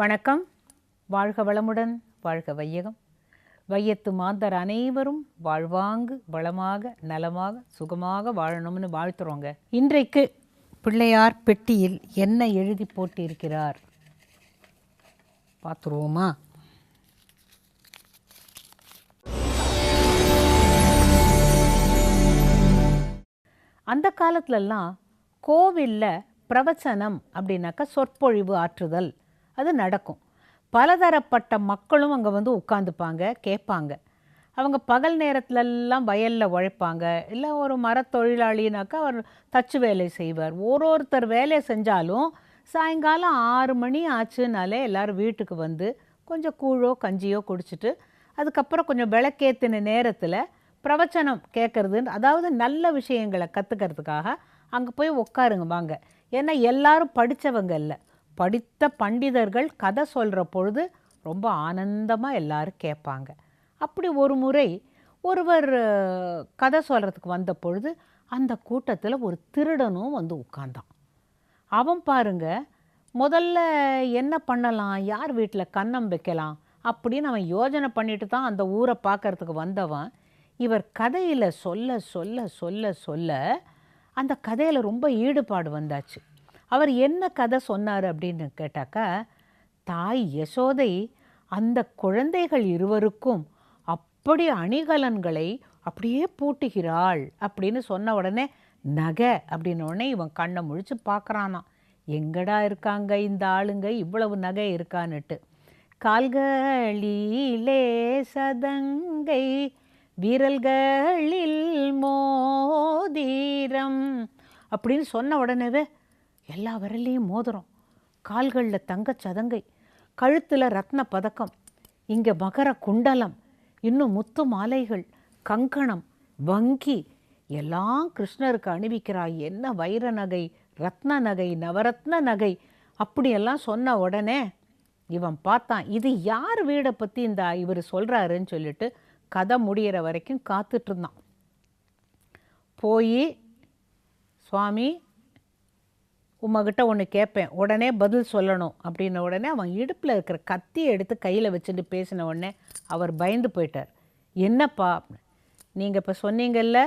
வணக்கம். வாழ்க வளமுடன் வாழ்க வையகம். வையத்து மாந்தர் அனைவரும் வாழ்வாங்கு வளமாக நலமாக சுகமாக வாழணும்னு வாழ்த்துறோங்க. இன்றைக்கு பிள்ளையார் பெட்டியில் என்ன எழுதி போட்டிருக்கிறார்? பார்த்துருவோமா? அந்த காலத்துலலாம் கோவிலில் பிரவச்சனம் அப்படின்னாக்கா சொற்பொழிவு ஆற்றுதல். அது நடக்கும். பலதரப்பட்ட மக்களும் அங்கே வந்து உட்காந்துப்பாங்க கேட்பாங்க. அவங்க பகல் நேரத்துலலாம் வயலில் உழைப்பாங்க. இல்லை ஒரு மரத்தொழிலாளினாக்கா அவர் தச்சு வேலை செய்வார். ஒரு ஒருத்தர் வேலையை செஞ்சாலும் சாயங்காலம் ஆறு மணி ஆச்சுனாலே எல்லோரும் வீட்டுக்கு வந்து கொஞ்சம் கூழோ கஞ்சியோ குடிச்சிட்டு அதுக்கப்புறம் கொஞ்சம் விளக்கேற்றின நேரத்தில் பிரவச்சனம் கேட்குறதுன்னு அதாவது நல்ல விஷயங்களை கற்றுக்கிறதுக்காக அங்கே போய் உட்காருங்க வாங்க. ஏன்னா எல்லாரும் படித்தவங்க இல்லை. படித்த பண்டிதர்கள் கதை சொல்கிற பொழுது ரொம்ப ஆனந்தமாக எல்லாரும் கேட்பாங்க. அப்படி ஒரு முறை ஒருவர் கதை சொல்கிறதுக்கு வந்த பொழுது அந்த கூட்டத்தில் ஒரு திருடனும் வந்து உட்கார்ந்தான். அவன் பாருங்க முதல்ல என்ன பண்ணலாம்? யார் வீட்டில் கன்னம் வைக்கலாம்? அப்படின்னு அவன் யோஜனை பண்ணிட்டு தான் அந்த ஊரை பார்க்கறதுக்கு வந்தவன். இவர் கதையில் சொல்ல சொல்ல சொல்ல சொல்ல அந்த கதையில் ரொம்ப ஈடுபாடு வந்தாச்சு. அவர் என்ன கதை சொன்னார் அப்படின்னு கேட்டாக்கா தாய் யசோதை அந்த குழந்தைகள் இருவருக்கும் அப்படி அணிகலன்களை அப்படியே பூட்டுகிறாள் அப்படின்னு சொன்ன உடனே நகை அப்படின்ன உடனே இவன் கண்ணை முழிச்சு பார்க்குறானாம் எங்கடா இருக்காங்க இந்த ஆளுங்க? இவ்வளவு நகை இருக்கான்னுட்டு. கால்களிலே சதங்கை விரல்களில் மோதிரம் அப்படின்னு சொன்ன உடனேவே எல்லா விரலையும் மோதிரம் கால்களில் தங்கச் சதங்கை கழுத்தில் ரத்ன பதக்கம் இங்கே மகர குண்டலம் இன்னும் முத்து மாலைகள் கங்கணம் வங்கி எல்லாம் கிருஷ்ணருக்கு அணிவிக்கிறாய் என்ன வைர நகை ரத்ன நகை நவரத்ன நகை அப்படியெல்லாம் சொன்ன உடனே இவன் பார்த்தான் இது யார் வீடை பற்றி இந்த இவர் சொல்கிறாருன்னு சொல்லிட்டு கதை முடியிற வரைக்கும் காத்துட்ருந்தான் போய் சுவாமி உம்மகிட்ட ஒன்று கேட்பேன் உடனே பதில் சொல்லணும். அப்படின்ன உடனே அவன் இடுப்பில் இருக்கிற கத்தியை எடுத்து கையில் வச்சுட்டு பேசின உடனே அவர் பயந்து போயிட்டார். என்னப்பா? நீங்கள் இப்போ சொன்னீங்கல்ல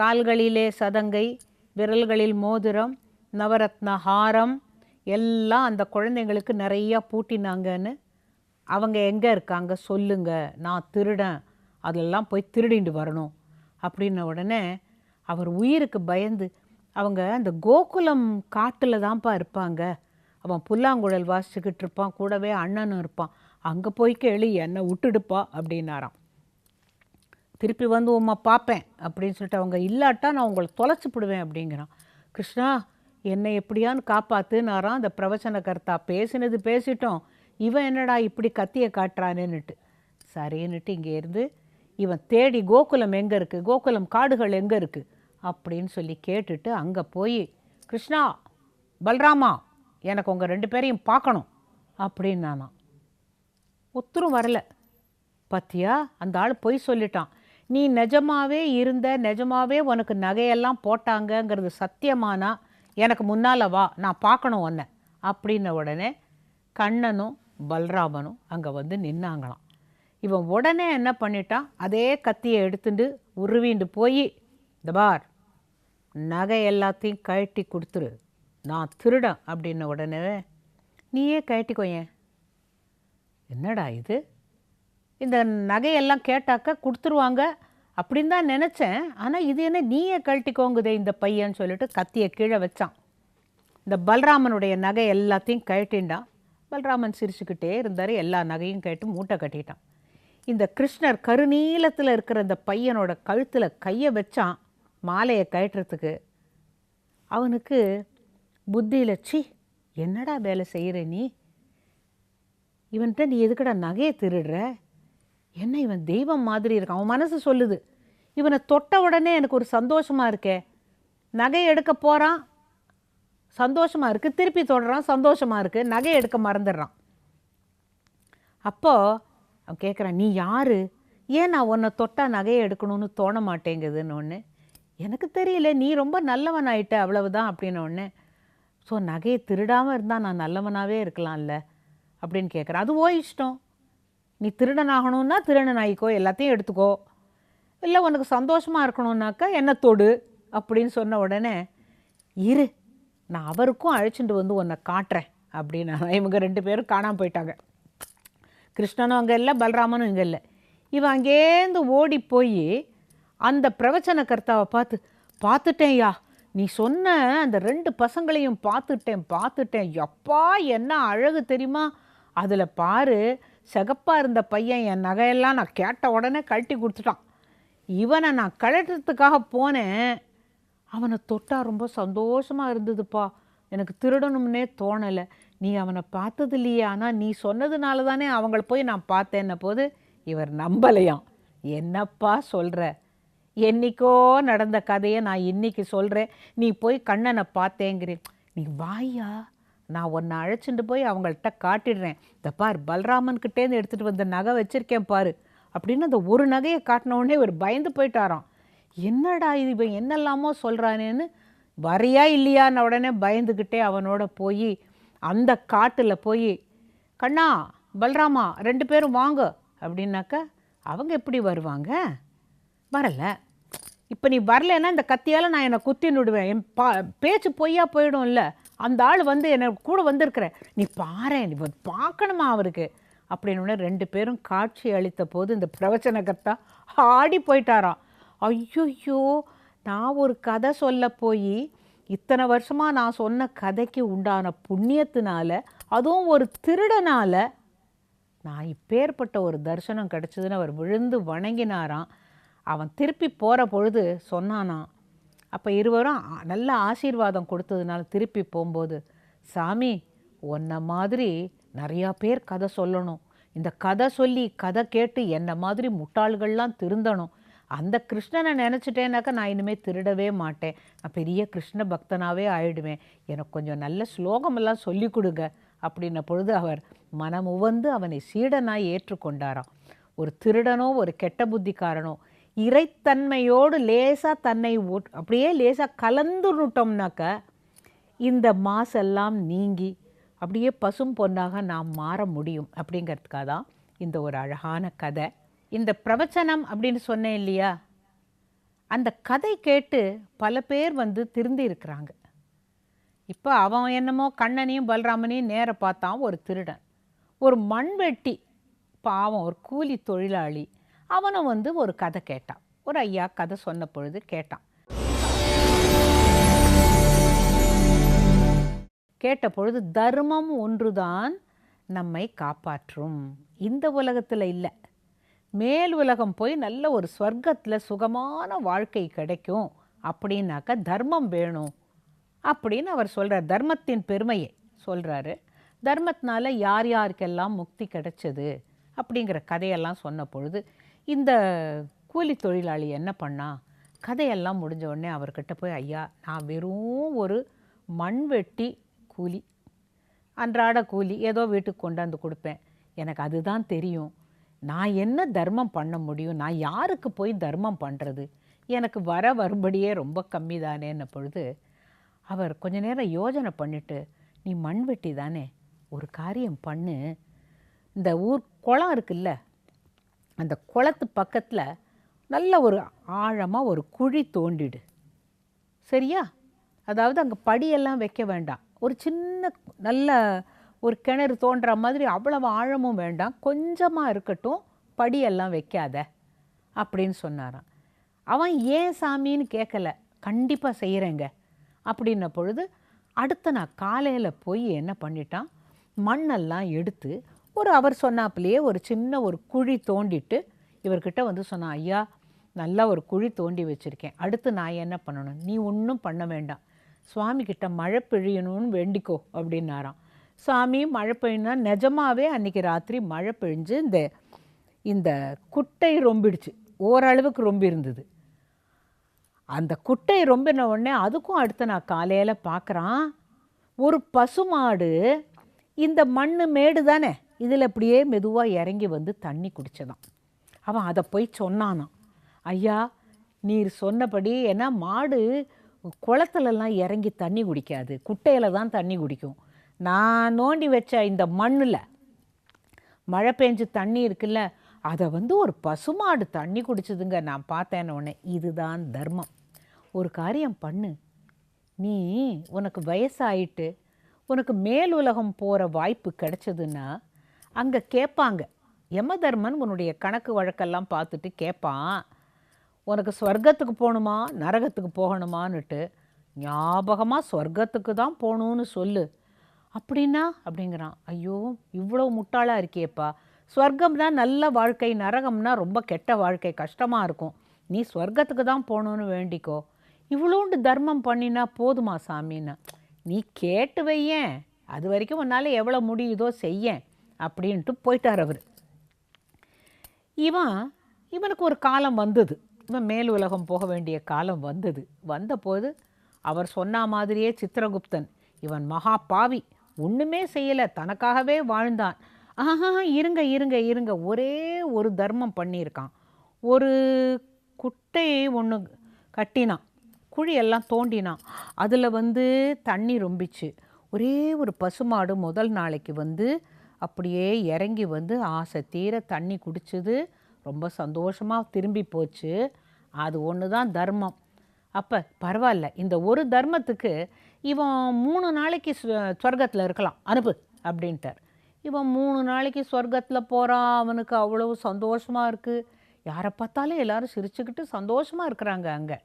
கால்களிலே சதங்கை விரல்களில் மோதிரம் நவரத்ன ஹாரம் எல்லாம் அந்த குழந்தைங்களுக்கு நிறையா பூட்டினாங்கன்னு. அவங்க எங்கே இருக்காங்க? சொல்லுங்க. நான் திருடன். அதெல்லாம் போய் திருடிண்டு வரணும். அப்படின்ன உடனே அவர் உயிருக்கு பயந்து அவங்க அந்த கோகுலம் காட்டில் தான்ப்பா இருப்பாங்க. அவன் புல்லாங்குழல் வாசிச்சுக்கிட்டு இருப்பான் கூடவே அண்ணனும் இருப்பான். அங்கே போய் கேளு என்னை விட்டுடுப்பா அப்படின்னாராம். திருப்பி வந்து உம்மா பார்ப்பேன் அப்படின்னு சொல்லிட்டு அவங்க இல்லாட்டா நான் உங்களை தொலைச்சி போடுவேன் அப்படிங்கிறான். கிருஷ்ணா என்னை எப்படியான்னு காப்பாத்துனாராம் அந்த பிரவச்சன கர்த்தா பேசினது பேசிட்டோம். இவன் என்னடா இப்படி கத்தியை காட்டுறானேன்னுட்டு. சரின்னுட்டு இங்கே இருந்து இவன் தேடி கோகுலம் எங்கே இருக்குது கோகுலம் காடுகள் எங்கே இருக்குது அப்படின்னு சொல்லி கேட்டுட்டு அங்கே போய் கிருஷ்ணா பல்ராமா எனக்கு உங்கள் ரெண்டு பேரையும் பார்க்கணும் அப்படின்னானா ஒத்தரும் வரல. பத்தியா? அந்த ஆள் பொய் சொல்லிட்டான். நீ நிஜமாவே இருந்த நிஜமாவே உனக்கு நகையெல்லாம் போட்டாங்கங்கிறது சத்தியமானா எனக்கு முன்னால் வா நான் பார்க்கணும் உன்னை அப்படின்ன உடனே கண்ணனும் பல்ராமனும் அங்கே வந்து நின்னாங்களாம். இவன் உடனே என்ன பண்ணிட்டான்? அதே கத்தியை எடுத்துட்டு உருவிண்டு போய் இந்த பார் நகை எல்லாத்தையும் கழட்டி கொடுத்துரு. நான் திருடன் அப்படின்ன உடனே நீயே கழட்டிக்கோயேன் என்னடா இது? இந்த நகையெல்லாம் கேட்டாக்க கொடுத்துருவாங்க அப்படின்னு தான் நினச்சேன். ஆனால் இது என்ன நீயே கழட்டிக்கோங்குதே இந்த பையன்னு சொல்லிட்டு கத்தியை கீழே வச்சான். இந்த பல்ராமனுடைய நகை எல்லாத்தையும் கழட்டின்டான் பல்ராமன் சிரிச்சுக்கிட்டே இருந்தார். எல்லா நகையும் கேட்டு மூட்டை கட்டிட்டான். இந்த கிருஷ்ணர் கருநீலத்தில் இருக்கிற இந்த பையனோட கழுத்தில் கையை வச்சான். மாலையை கழட்டுறதுக்கு. அவனுக்கு புத்தியில் சி என்னடா வேலை செய்கிற நீ? இவன்கிட்ட நீ எதுக்குடா நகையை திருடுற? என்ன இவன் தெய்வம் மாதிரி இருக்கான்? அவன் மனசு சொல்லுது. இவனை தொட்ட உடனே எனக்கு ஒரு சந்தோஷமாக இருக்கே. நகை எடுக்க போகிறான் சந்தோஷமாக இருக்குது திருப்பி தொடுறான். சந்தோஷமாக இருக்குது நகை எடுக்க மறந்துடுறான். அப்போது அவன் கேட்குறான் நீ யார்? ஏன் நான் உன்னை தொட்டா நகையை எடுக்கணும்னு தோண மாட்டேங்குதுன்னு ஒன்று எனக்கு தெரியல நீ ரொம்ப நல்லவன் ஆயிட்ட அவ்வளவுதான் அப்படின்னு ஒன்று ஸோ நகையை திருடாமல் இருந்தால் நான் நல்லவனாகவே இருக்கலாம்ல அப்படின்னு கேட்குறேன் அதுவோ இஷ்டம். நீ திருடன் ஆகணும்னா திருடன் ஆகிக்கோ எல்லாத்தையும் எடுத்துக்கோ. இல்லை உனக்கு சந்தோஷமாக இருக்கணும்னாக்கா என்ன தொடு அப்படின்னு சொன்ன உடனே இரு நான் அவருக்கும் அழைச்சிட்டு வந்து உன்னை காட்டுறேன் அப்படின்னு இவங்க ரெண்டு பேரும் காணாமல் போயிட்டாங்க. கிருஷ்ணனும் அங்கே இல்லை பலராமனும் இங்கே இல்லை. இவன் அங்கேருந்து ஓடி போய் அந்த பிரவச்சன கர்த்தாவை பார்த்து பார்த்துட்டேன்யா நீ சொன்ன அந்த ரெண்டு பசங்களையும் பார்த்துட்டேன் பார்த்துட்டேன். எப்பா என்ன அழகு தெரியுமா? அதில் பாரு சிகப்பாக இருந்த பையன் என் நகையெல்லாம் நான் கேட்ட உடனே கழட்டி கொடுத்துட்டான். இவனை நான் கழட்டுறதுக்காக போனேன். அவனை தொட்டா ரொம்ப சந்தோஷமாக இருந்ததுப்பா. எனக்கு திருடணும்னே தோணலை. நீ அவனை பார்த்தது இல்லையே ஆனால் நீ சொன்னதுனால தானே அவங்கள போய் நான் பார்த்தேன்ன போது இவர் நம்பலையாம். என்னப்பா சொல்கிற என்னைக்கோ நடந்த கதையை நான் இன்றைக்கி சொல்கிறேன் நீ போய் கண்ணனை பார்த்தேங்கிறேன் நீ வாயா? நான் ஒன்றை அழைச்சிட்டு போய் அவங்கள்ட்ட காட்டிடுறேன். இந்த பார் பலராமன்கிட்டேருந்து எடுத்துகிட்டு வந்த நகை வச்சுருக்கேன் பாரு. அப்படின்னு அந்த ஒரு நகையை காட்டின உடனே இவர் பயந்து போயிட்டாராம். என்னடா இது இவன் என்னெல்லாமோ சொல்கிறானேன்னு வரியா இல்லையான்னு உடனே பயந்துக்கிட்டே அவனோட போய் அந்த காட்டில் போய் கண்ணா பலராமா ரெண்டு பேரும் வாங்க. அப்படின்னாக்கா அவங்க எப்படி வருவாங்க? வரலை. இப்போ நீ வரலன்னா இந்த கத்தியால் நான் என்னை குத்தி விடுவேன் என் பா பேச்சு பொய்யா போயிடும்ல. அந்த ஆள் வந்து என்னை கூட வந்திருக்கிற. நீ பாரேன் நீ பார்க்கணுமா அவருக்கு? அப்படின்னு ரெண்டு பேரும் காட்சி அளித்த போது இந்த பிரவச்சனகர்த்தா ஆடி போயிட்டாராம். ஐயோ நான் ஒரு கதை சொல்ல போய் இத்தனை வருஷமாக நான் சொன்ன கதைக்கு உண்டான புண்ணியத்தினால அதுவும் ஒரு திருடனால் நான் இப்பேற்பட்ட ஒரு தரிசனம் கிடச்சதுன்னு அவர் விழுந்து வணங்கினாராம். அவன் திருப்பி போகிற பொழுது சொன்னானாம் அப்போ இருவரும் நல்ல ஆசீர்வாதம் கொடுத்ததுனால திருப்பி போகும்போது சாமி உன்னை மாதிரி நிறையா பேர் கதை சொல்லணும். இந்த கதை சொல்லி கதை கேட்டு என்னை மாதிரி முட்டாள்கள்லாம் திருந்தணும். அந்த கிருஷ்ணனை நினச்சிட்டேனாக்கா நான் இனிமேல் திருடவே மாட்டேன். நான் பெரிய கிருஷ்ண பக்தனாகவே ஆயிடுவேன். எனக்கு கொஞ்சம் நல்ல ஸ்லோகமெல்லாம் சொல்லி கொடுங்க அப்படின்ன பொழுது அவர் மனம் உவந்து அவனை சீடனாய் ஏற்றுக்கொண்டாராம். ஒரு திருடனோ ஒரு கெட்ட புத்திக்காரனோ இறைத்தன்மையோடு லேசாக தன்னை அப்படியே லேசாக கலந்துனுட்டோம்னாக்க இந்த மாசெல்லாம் நீங்கி அப்படியே பசும் பொன்னாக நாம் மாற முடியும் அப்படிங்கிறதுக்காக தான் இந்த ஒரு அழகான கதை. இந்த பிரவச்சனம் அப்படின்னு சொன்னேன் இல்லையா? அந்த கதை கேட்டு பல பேர் வந்து திருந்தி இருக்கிறாங்க. இப்போ அவன் என்னமோ கண்ணனையும் பலராமனையும் நேர பார்த்தான் ஒரு திருடன். ஒரு மண்வெட்டி பாவம் ஒரு கூலி தொழிலாளி அவனும் வந்து ஒரு கதை கேட்டான். ஒரு ஐயா கதை சொன்ன பொழுது கேட்டான். கேட்ட பொழுது தர்மம் ஒன்றுதான் நம்மை காப்பாற்றும். இந்த உலகத்தில் இல்லை. மேல் உலகம் போய் நல்ல ஒரு ஸ்வர்க்கத்தில் சுகமான வாழ்க்கை கிடைக்கும். அப்படின்னாக்கா தர்மம் வேணும். அப்படின்னு அவர் சொல்கிறார் தர்மத்தின் பெருமையை சொல்கிறாரு தர்மத்தினால யார் யாருக்கெல்லாம் முக்தி கிடைச்சது அப்படிங்கிற கதையெல்லாம் சொன்ன பொழுது இந்த கூலி தொழிலாளி என்ன பண்ணா கதையெல்லாம் முடிஞ்ச உடனே அவர்கிட்ட போய் ஐயா நான் வெறும் ஒரு மண்வெட்டி கூலி அன்றாட கூலி ஏதோ வீட்டுக்கு கொண்டாந்து கொடுப்பேன். எனக்கு அதுதான் தெரியும். நான் என்ன தர்மம் பண்ண முடியும்? நான் யாருக்கு போய் தர்மம் பண்ணுறது எனக்கு வர வரும்படியே ரொம்ப கம்மி தானேன்ன பொழுது அவர் கொஞ்ச நேரம் யோஜனை பண்ணிட்டு நீ மண்வெட்டி தானே? ஒரு காரியம் பண்ணு. இந்த ஊர் குளம் இருக்குல்ல அந்த குளத்து பக்கத்தில் நல்ல ஒரு ஆழமாக ஒரு குழி தோண்டிடு. சரியா? அதாவது அங்கே படியெல்லாம் வைக்க வேண்டாம். ஒரு சின்ன நல்ல ஒரு கிணறு தோன்ற மாதிரி அவ்வளவு ஆழமும் வேண்டாம். கொஞ்சமாக இருக்கட்டும் படியெல்லாம் வைக்காத அப்படின்னு சொன்னாரான் அவன் ஏன் சாமின்னு கேட்கல கண்டிப்பாக செய்கிறேங்க அப்படின்ன பொழுது அடுத்த நான் காலையில் போய் என்ன பண்ணிட்டான்? மண்ணெல்லாம் எடுத்து ஒரு அவர் சொன்னாப்புலேயே ஒரு சின்ன ஒரு குழி தோண்டிட்டு இவர்கிட்ட வந்து சொன்னான் ஐயா நல்லா ஒரு குழி தோண்டி வச்சுருக்கேன். அடுத்து நான் என்ன பண்ணணும்? நீ ஒன்றும் பண்ண வேண்டாம். சுவாமி கிட்ட மழை பெய்யணும்னு வேண்டிக்கோ அப்படின்னாராம். சாமி மழை பெய்யணும்னா நிஜமாவே அன்றைக்கி ராத்திரி மழை பெழிஞ்சு இந்த இந்த குட்டை ரொம்பிடுச்சு. ஓரளவுக்கு ரொம்பி இருந்தது. அந்த குட்டை ரொம்பின உடனே அதுக்கும் அடுத்து நான் காலையில் பார்க்குறான் ஒரு பசுமாடு இந்த மண் மேடு தானே இதில் அப்படியே மெதுவாக இறங்கி வந்து தண்ணி குடித்ததான் அவன் அதை போய் சொன்னானாம். ஐயா நீர் சொன்னபடி ஏன்னா மாடு குளத்துலலாம் இறங்கி தண்ணி குடிக்காது. குட்டையில் தான் தண்ணி குடிக்கும். நான் நோண்டி வச்ச இந்த மண்ணில் மழை பெஞ்சு தண்ணி இருக்குல்ல அதை வந்து ஒரு பசுமாடு தண்ணி குடிச்சதுங்க நான் பார்த்தேன் உடனே. இதுதான் தர்மம். ஒரு காரியம் பண்ணு. நீ உனக்கு வயசாயிட்டு உனக்கு மேலுலகம் போகிற வாய்ப்பு கிடைச்சதுன்னா அங்கே கேட்பாங்க யமதர்மன் உன்னுடைய கணக்கு வழக்கெல்லாம் பார்த்துட்டு கேட்பான் உனக்கு ஸ்வர்க்கத்துக்கு போகணுமா? நரகத்துக்கு போகணுமான்னுட்டு ஞாபகமாக ஸ்வர்க்கத்துக்கு தான் போகணும்னு சொல்லு. அப்படின்னா? அப்படிங்கிறான். ஐயோ இவ்வளோ முட்டாளாக இருக்கியேப்பா. ஸ்வர்க்கம்னா நல்ல வாழ்க்கை நரகம்னா ரொம்ப கெட்ட வாழ்க்கை கஷ்டமாக இருக்கும். நீ ஸ்வர்க்கத்துக்கு தான் போகணுன்னு வேண்டிக்கோ. இவ்வளோண்டு தர்மம் பண்ணினா போதுமா சாமின்னு? நீ கேட்டு வையேன். அது வரைக்கும் உன்னால் எவ்வளோ முடியுதோ செய்யேன். அப்படின்ட்டு போயிட்டார் அவர். இவன் இவனுக்கு ஒரு காலம் வந்தது. இவன் மேல் உலகம் போக வேண்டிய காலம் வந்தது. வந்தபோது அவர் சொன்ன மாதிரியே சித்திரகுப்தன் இவன் மகா பாவி ஒன்றுமே செய்யலை தனக்காகவே வாழ்ந்தான். ஆஹா இருங்க இருங்க இருங்க ஒரே ஒரு தர்மம் பண்ணியிருக்கான். ஒரு குட்டையை ஒன்று கட்டினான். குழியெல்லாம் தோண்டினான். அதில் வந்து தண்ணி ரொம்பிச்சு. ஒரே ஒரு பசுமாடு முதல் நாளைக்கு வந்து அப்படியே இறங்கி வந்து ஆசை தீர தண்ணி குடிச்சது. ரொம்ப சந்தோஷமாக திரும்பி போச்சு. அது ஒன்று தான் தர்மம். அப்போ பரவாயில்ல இந்த ஒரு தர்மத்துக்கு இவன் மூணு நாளைக்கு சொர்க்கத்தில் இருக்கலாம். அனுப்பு அப்படின்ட்டார். இவன் மூணு நாளைக்கு சொர்க்கத்தில் போகிறான் அவனுக்கு அவ்வளவு சந்தோஷமாக இருக்குது யாரை பார்த்தாலும் எல்லாரும் சிரிச்சுக்கிட்டு சந்தோஷமாக இருக்கிறாங்க அங்கே.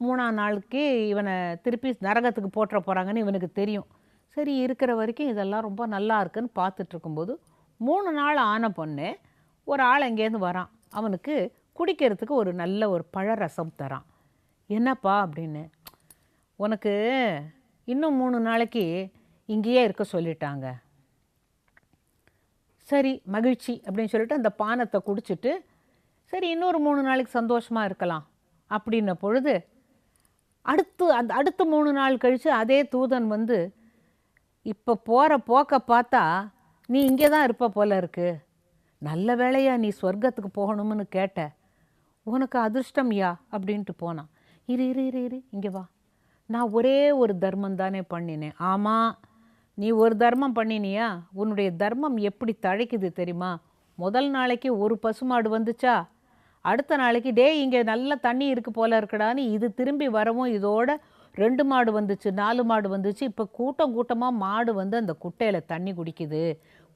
மூணாம் நாளுக்கு இவனை திருப்பி நரகத்துக்கு போட்டுற போகிறாங்கன்னு இவனுக்கு தெரியும். சரி இருக்கிற வரைக்கும் இதெல்லாம் ரொம்ப நல்லா இருக்குன்னு பார்த்துட்டு இருக்கும்போது மூணு நாள் ஆன பொண்ணு ஒரு ஆள் அங்கேருந்து வரான். அவனுக்கு குடிக்கிறதுக்கு ஒரு நல்ல ஒரு பழரசம் தரான். என்னப்பா? அப்படின்னு. உனக்கு இன்னும் மூணு நாளைக்கு இங்கேயே இருக்க சொல்லிட்டாங்க. சரி மகிழ்ச்சி அப்படின்னு சொல்லிட்டு அந்த பானத்தை குடிச்சிட்டு சரி இன்னொரு மூணு நாளைக்கு சந்தோஷமாக இருக்கலாம் அப்படின்ன பொழுது அடுத்து அந்த அடுத்த மூணு நாள் கழித்து அதே தூதன் வந்து இப்போ போகிற போக்க பார்த்தா நீ இங்கே தான் இருப்ப போல இருக்கு. நல்ல வேளையா நீ சொர்க்கத்துக்கு போகணும்னு கேட்ட. உனக்கு அதிர்ஷ்டம் யா? அப்படின்ட்டு போனான். இரு இரு இரு இரு இங்கே வா. நான் ஒரே ஒரு தர்மம் தானே பண்ணினேன். ஆமாம் நீ ஒரு தர்மம் பண்ணினியா? உன்னுடைய தர்மம் எப்படி தழைக்குது தெரியுமா? முதல் நாளைக்கு ஒரு பசுமாடு வந்துச்சா? அடுத்த நாளைக்கு டே இங்கே நல்ல தண்ணி இருக்கு போல இருக்கடான்னு இது திரும்பி வரவும் இதோட ரெண்டு மாடு வந்துச்சு நாலு மாடு வந்துச்சு. இப்போ கூட்டம் கூட்டமாக மாடு வந்து அந்த குட்டையில் தண்ணி குடிக்குது.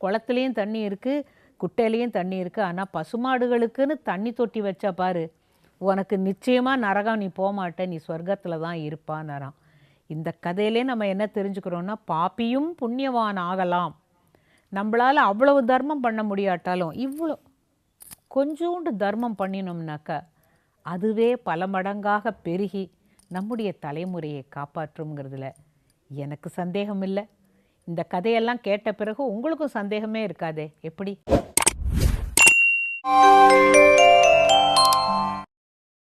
குளத்துலேயும் தண்ணி இருக்குது குட்டையிலையும் தண்ணி இருக்குது ஆனால் பசுமாடுகளுக்குன்னு தண்ணி தொட்டி வச்சா பாரு உனக்கு நிச்சயமாக நரகம் நீ போகமாட்ட நீ சொர்க்கத்தில் தான் இருப்பான்னாராம் இந்த கதையிலே நம்ம என்ன தெரிஞ்சுக்கிறோன்னா பாப்பியும் புண்ணியவான் ஆகலாம். நம்மளால் அவ்வளவு தர்மம் பண்ண முடியாட்டாலும் இவ்வளோ கொஞ்சோண்டு தர்மம் பண்ணினோம்னாக்க அதுவே பல மடங்காக பெருகி நம்முடைய தலைமுறையை காப்பாற்றுங்கிறதுல எனக்கு சந்தேகம் இல்லை இந்த கதையெல்லாம் கேட்ட பிறகு உங்களுக்கும் சந்தேகமே இருக்காதே எப்படி?